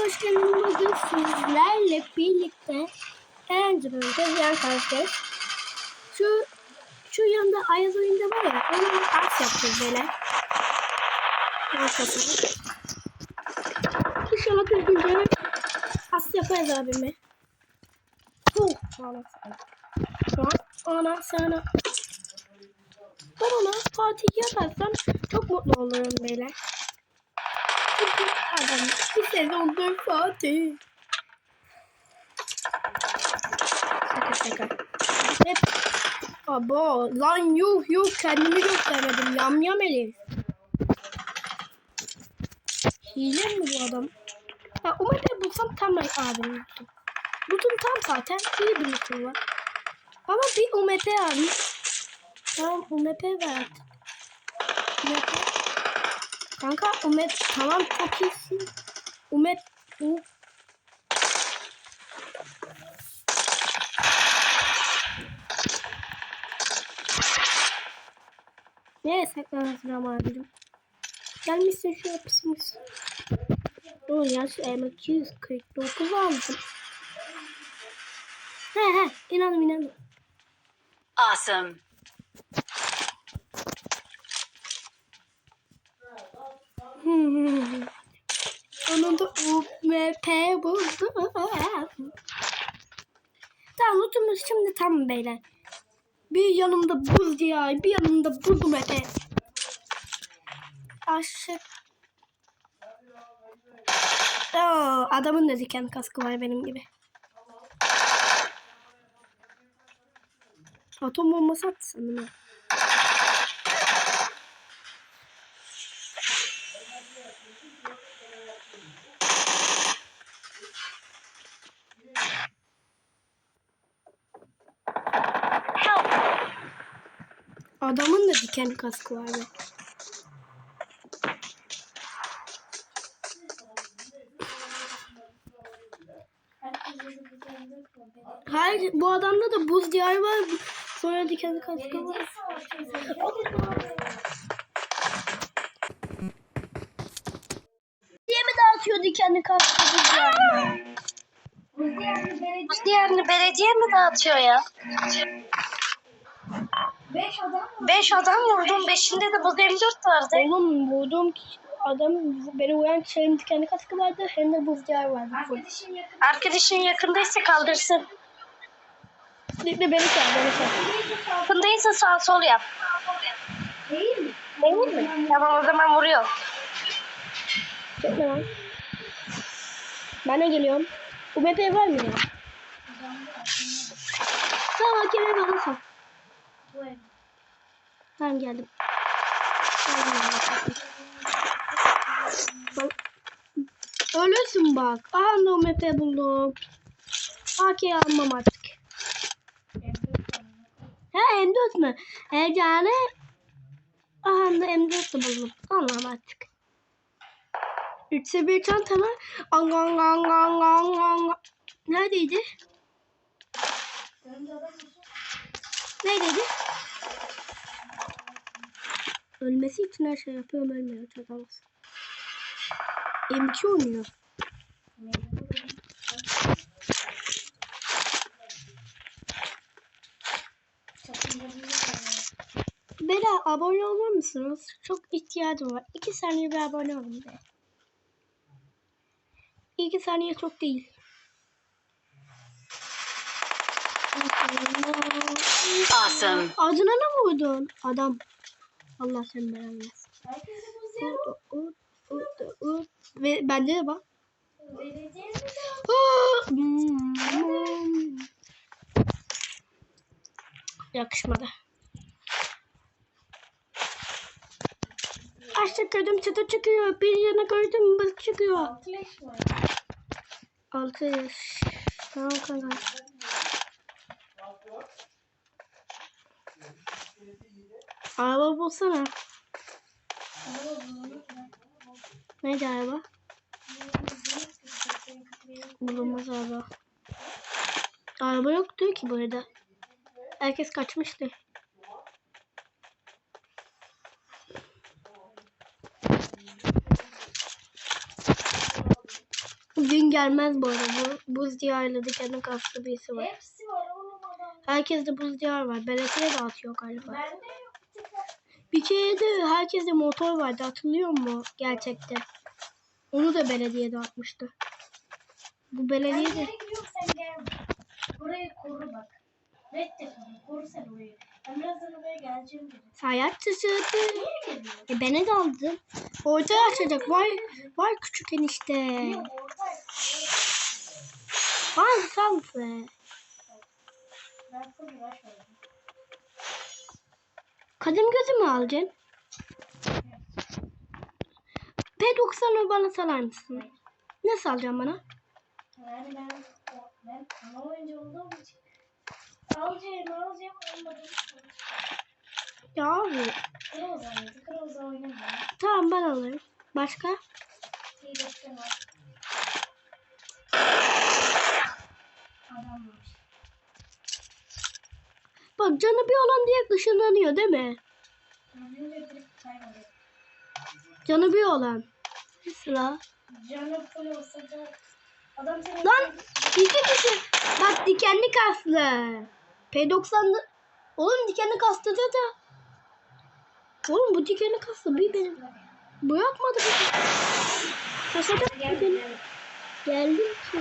hoş geldiniz. Bugün sizlerle birlikte herhangi bir karakter. Şu şu yanında Ayaz oyunda var ya onu aks yapacağız böyle. Arkasını. İnşallah düzgünce as yaparız abime. Huh. Ana sana. Ana sana. Ben ona Fatih yaparsam çok mutlu olurum beyler. Adam sezondur Fatih. Abo lan yuh yuh kendimi göstermedim yam yam Elif. Hile mi bu adam? Ya umarım bulsam tam abim yaptım. Butum tam zaten iyi bir butum var. Ama bir UMP almış. Tamam UMP ver artık. UMP. Kanka UMP tamam çok iyisin. UMP U. Nereye saklanırsın ama abicim? Gelmişsin şu yapısmışsın. Dur ya şu M249 aldım. He he inandım inandım. Awesome. Hmm. Sonunda UMP buldu. Tamam lootumuz şimdi tam beyler. Bir yanımda buz diyar, bir yanımda buz UMP. Aşık. Oo, adamın da diken kaskı var benim gibi. Atom bombası attı sanırım. Help! Adamın da diken kaskı var. be. Hayır bu adamda da buz diyarı var. Sonra diken kaskı var. Diye mi dağıtıyor dikenli kaskı buz diyarı? Buz belediye mi dağıtıyor ya? Beş adam vurdum. Beşinde de buz M4 vardı. Oğlum vurduğum kişi- adam beni uyan kişinin dikenli kaskı vardı hem de buz diyarı vardı. Arkadaşın yakındaysa kaldırsın. Kesinlikle beni çağır beni çağır. Yakındaysa sağ sol yap. Değil mi? Değil mi? Tamam o zaman vuruyor. Çekme lan. Ben de geliyorum. Bu BP var mı ya? Tamam hakeme balırsam. Tamam geldim. Bak. Ölürsün bak. Aha da o MP buldum. AK'yi almam artık. He M4 mü? He yani. Aha da M4 de buldum. Allah'ım artık. Üçse bir çanta mı? Ang ang ang ang ang ang. Neredeydi? Neredeydi? Ölmesi için her şey yapıyorum ölmüyor çatamaz. M2 oynuyor. Bela abone olur musunuz? Çok ihtiyacım var. İki saniye bir abone olun be. İki saniye çok değil. Awesome. Acına ne vurdun? Adam. Allah sen belanı versin. Ut, ut, ut. Ve bende de bak. Ah. Yakışmadı. Aşağı gördüm çıtı çıkıyor. Bir yana gördüm balık çıkıyor. Altı yaş. Tamam kanka. Araba bulsana. Neydi araba? Bulunmaz araba. Araba yoktu ki burada. Herkes kaçmıştı. Gün gelmez bu arada. Bu, buz diyarlı dikenli kaslı birisi var. Hepsi var oğlum adam. Herkeste buz diyar var. Belediye dağıtıyor galiba. Bende yok. Bir kere de herkeste motor vardı hatırlıyor musun gerçekte? Onu da belediye dağıtmıştı. Bu belediye de. Burayı koru bak. Reddet onu. Koru sen orayı. Ben birazdan oraya geleceğim dedim. hayat geliyor? E beni de aldın. Orada açacak. Vay, vay küçük enişte. Vay sansı. Ben full uğraşmadım. Kadim gözü mü alacaksın? P90'ı bana salar mısın? Ne salacaksın bana? Yani ben, ben ana oyuncu olduğum için alacağım alacağım olmadı. Ya abi. Kroza oynadı. Kroza oynamıyor. Tamam ben alırım. Başka? Adam var. Bak canı bir olan diye ışınlanıyor değil mi? Canı bir olan. Sıra. Canı seni Lan iki kişi. Bak dikenli kaslı. P90'lı. Oğlum dikenli kaslı da. Oğlum bu dikenli kaslı bir benim. Bu yapmadı bir. Kaçacak mı beni? Geldim ki.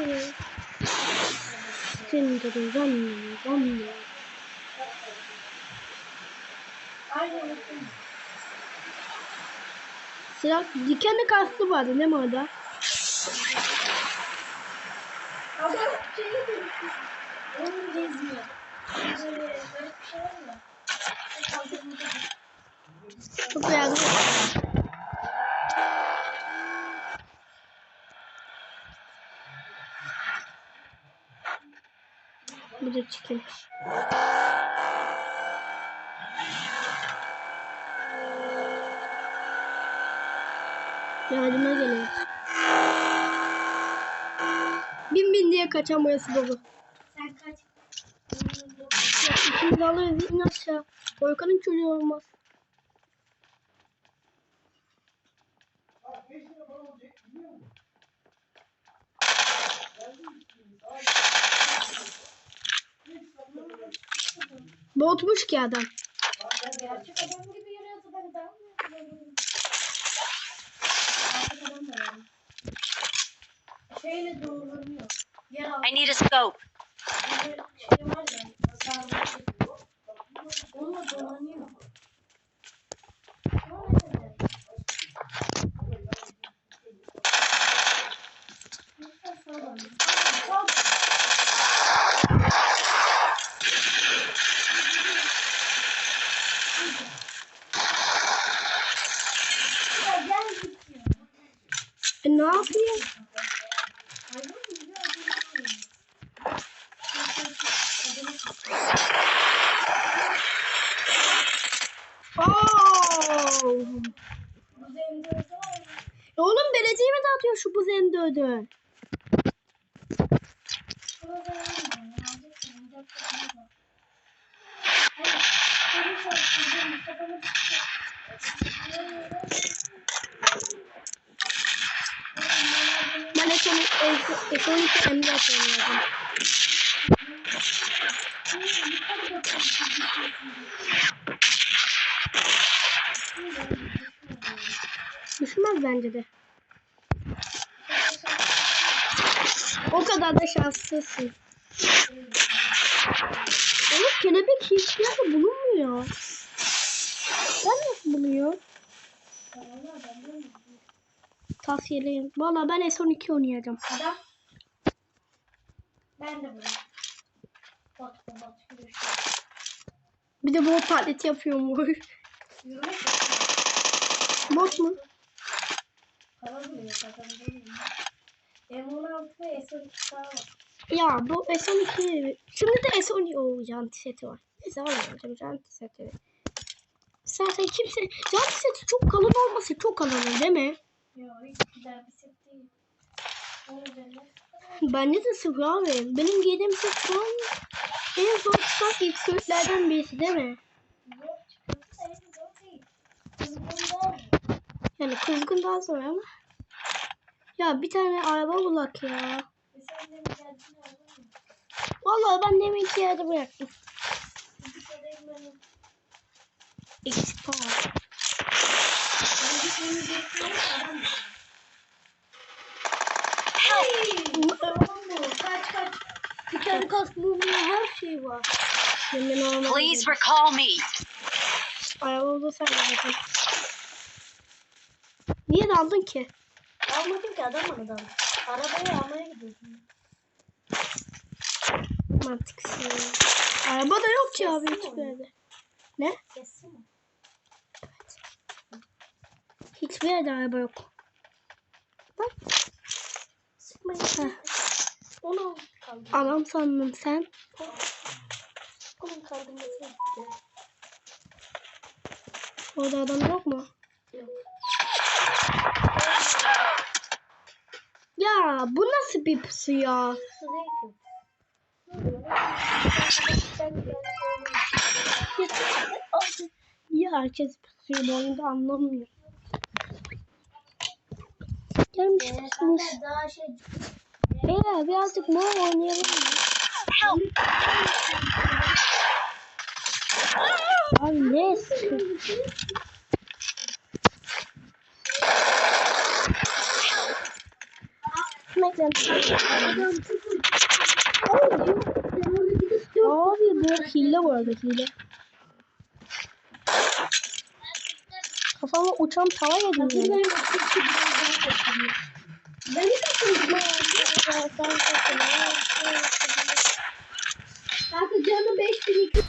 Senin de zanne, zanne. Aynen. Sıra dikenli kaslı vardı değil mi orada? Böyle bir şey var ya. Kaldırımda Çok beğendim. Bu da chicken. Yardıma geliyor. Bin bin diye kaçan boyası dolu. Sen kaç? İkimiz alırız in aşağı. Volkan'ın çocuğu olmaz. Botmuş ki adam. Gerçek adam gibi yürüyordu ben de. Gerçek adam da yani. Şeyle doğrulanıyor. Yer altı. I need a scope. Böyle şey var ya. sarmaşık. Onunla dolanıyor. Ama mesela- Lütfen sağ olun. Sağ olun. Ya gel git ya. E ne yapayım? Hayvan mı? Bir de adını koyayım. Adını koyayım. Oo! Zemde öte var mı? Oğlum belediye mi dağıtıyor şu bu zemdödü? Burada var mı? Alacaksın, alacaksın, alacaksın. Hayır, senin şarkın, Mustafa'nın Ben ekonomik ekonomik emniyet oynuyorum. Düşmez bence de. O kadar da şanslısın. Oğlum kelebek hiçbir yerde bulunmuyor. Ben nasıl buluyor? Tavsiyeleyim. Valla ben S12 oynayacağım. Adam. Ben de bak, şöyle şu. Bir de bot taklidi. Yürümek yok. Bot mu? Para buluyor zaten değil mi? M16 ve S12 daha var. Ya bu S12 şimdi de S12 o janti seti var. Neyse almayacağım janti seti. Zaten kimse janti seti çok kalın olması çok kalın değil mi? Yok hiç. Bence de sıfır abi. Benim giydiğim set an en zor çıkan ilk setlerden birisi değil mi? Yani kızgın daha zor ama. Ya bir tane araba bulak ya. Vallahi ben demin iki yerde bıraktım. Eksik var. Ben bir kere bekliyorum. Tamam mı? Tamam mı? Kaç kaç. Bir tane her şey var. Please recall me. Araba oldu sen zaten. Niye daldın ki? Almadım ki adam aradan. Arabayı almaya gidiyorsun. Mantıksız. Araba da yok ki abi hiçbir yerde. Ne? Kesin mi? Hiçbir yerde araba yok. Bak. Sıkmayın. Onu kaldır. Anam sandım sen. Onun kaldırması gitti. Orada adam yok mu? Yok. Ya bu nasıl bir pusu ya? Niye herkes pusuyor bu oyunda anlamıyorum. Gelmiş pusmuş. Daha şey Beyler birazcık mor oynayalım! Abi ne sıkıntı? Abi bu hile bu arada hile. Uçan tava yedim yani. Beni kaçırma. Kanka canı 5002.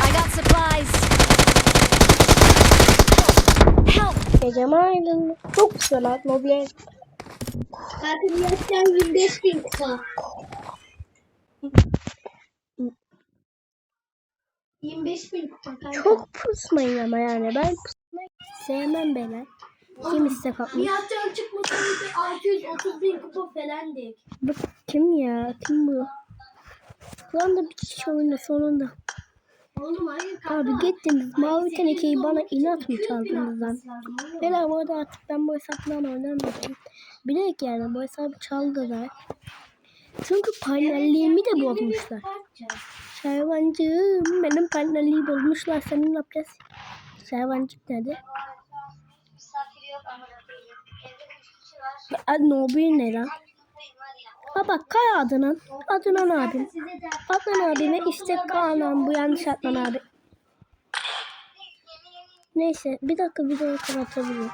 I got supplies. Help! Gecem aydın. Çok güzel abi mobilya. Kanka yaşayan 25 bin kısa. 25 bin kupa kanka. Çok pusmayın ama yani. Ben pusmayı sevmem beyler. Kim istek atmış? Nihatcan çıkmasaydı 630 bin kupa falan dik. Bu kim ya? Kim bu? Lan da bir kişi oyunda sonunda. Oğlum hayır kanka. Abi gittiniz mavi tenekeyi bana inat mı 900 bin çaldınız lan? Beyler bu arada artık ben bu hesapla oynamayacağım. Bilerek yani bu hesabı çaldılar. Çünkü panelliğimi de bozmuşlar. Bakacağız. Şervancığım benim panelliği bozmuşlar. Senin ne yapacağız? Şervancık nerede? Misafir yok ama Evde 3 kişi var. Hadi Nobil ne lan? Ha bak Kaya Adnan. Adnan abim. Adnan abime istek kanan bu yanlış Adnan abi. Neyse bir dakika videoyu kapatabilirim.